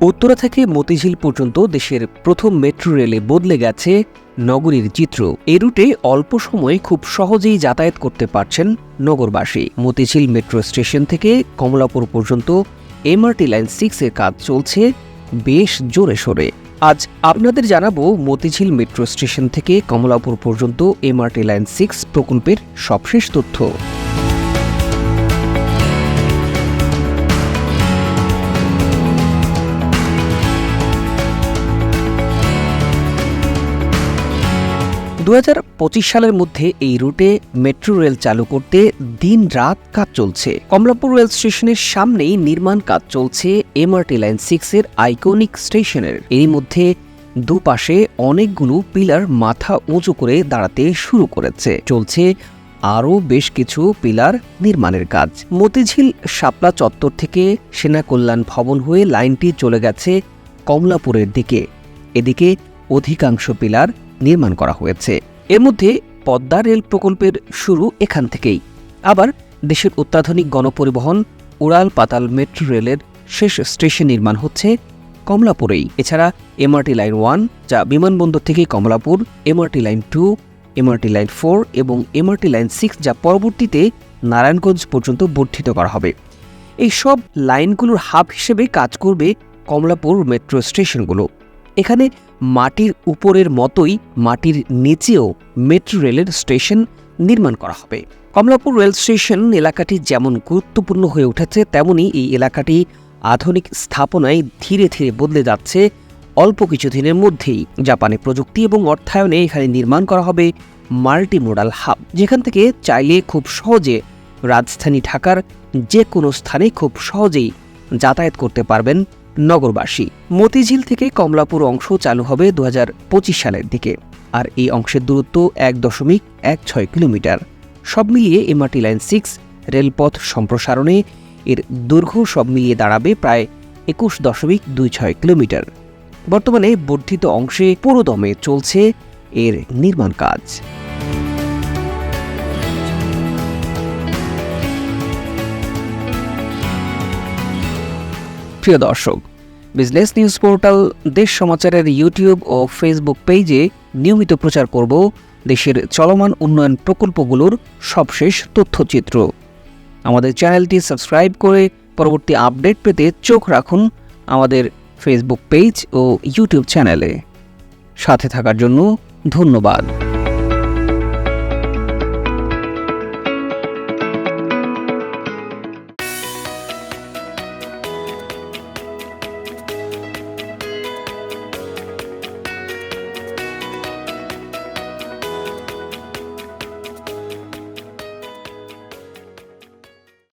উত্তরা থেকে মতিঝিল পর্যন্ত দেশের প্রথম মেট্রো রেলে বদলে গেছে নগরীর চিত্র। এ রুটে অল্প সময়ে খুব সহজেই যাতায়াত করতে পারছেন নগরবাসী। মতিঝিল মেট্রো স্টেশন থেকে কমলাপুর পর্যন্ত এমআরটি লাইন সিক্স এর কাজ চলছে বেশ জোরে সোরে। আজ আপনাদের জানাব মতিঝিল মেট্রো স্টেশন থেকে কমলাপুর পর্যন্ত এমআরটি লাইন সিক্স প্রকল্পের সবশেষ তথ্য। দু হাজার পঁচিশ সালের মধ্যে এই রুটে মেট্রো রেল চালু করতে দিন রাত কাজ চলছে। কমলাপুর রেল স্টেশনের সামনেই নির্মাণ কাজ চলছে এমআরটি লাইন সিক্স এর আইকনিক স্টেশনের। এরই মধ্যে দুপাশে অনেকগুলো পিলার মাথা উঁচু করে দাঁড়াতে শুরু করেছে। চলছে আরও বেশ কিছু পিলার নির্মাণের কাজ। মতিঝিল শাপলা চত্বর থেকে সেনা কল্যাণ ভবন হয়ে লাইনটি চলে গেছে কমলাপুরের দিকে। এদিকে অধিকাংশ পিলার নির্মাণ করা হয়েছে। এর মধ্যে পদ্মা রেল প্রকল্পের শুরু এখান থেকেই। আবার দেশের অত্যাধুনিক গণপরিবহন উড়াল পাতাল মেট্রো রেলের শেষ স্টেশন নির্মাণ হচ্ছে কমলাপুরেই। এছাড়া এমআরটি লাইন ওয়ান, যা বিমানবন্দর থেকে Kamalapur, MRT line two, MRT line four এবং এমআরটি লাইন সিক্স যা পরবর্তীতে নারায়ণগঞ্জ পর্যন্ত বর্ধিত করা হবে। এই সব লাইনগুলোর হাব হিসেবে কাজ করবে কমলাপুর মেট্রো স্টেশনগুলো। এখানে মাটির উপরের মতোই মাটির নিচেও মেট্রো রেলের স্টেশন নির্মাণ করা হবে। কমলাপুর রেল স্টেশন এলাকাটি যেমন গুরুত্বপূর্ণ হয়ে উঠেছে, তেমনি এই এলাকাটি আধুনিক স্থাপনায় ধীরে ধীরে বদলে যাচ্ছে। অল্প কিছুদিনের মধ্যেই জাপানে প্রযুক্তি এবং অর্থায়নে এখানে নির্মাণ করা হবে মাল্টিমোডাল হাব যেখান থেকে চাইলে খুব সহজে রাজধানী ঢাকার যে কোনো স্থানে খুব সহজেই যাতায়াত করতে পারবেন নগরবাসী। মতিঝিল থেকে কমলাপুর অংশ চালু হবে দু হাজার পঁচিশ সালের দিকে। আর এই অংশের দূরত্ব এক দশমিক এক ছয় কিলোমিটার। সব মিলিয়ে এমআরটি লাইন সিক্স, রেলপথ সম্প্রসারণে এর দৈর্ঘ্য সব মিলিয়ে দাঁড়াবে প্রায় একুশ দশমিক দুই ছয় কিলোমিটার। বর্তমানে বর্ধিত অংশে পুরোদমে চলছে এর নির্মাণ কাজ। প্রিয় দর্শক বিজনেস নিউজ পোর্টাল দেশ সমাচারের ইউটিউব ও ফেসবুক পেজে নিয়মিত প্রচার করব দেশের চলমান উন্নয়ন প্রকল্পগুলোর সবশেষ তথ্যচিত্র। আমাদের চ্যানেলটি সাবস্ক্রাইব করে পরবর্তী আপডেট পেতে চোখ রাখুন আমাদের ফেসবুক পেজ ও ইউটিউব চ্যানেলে। সাথে থাকার জন্য ধন্যবাদ।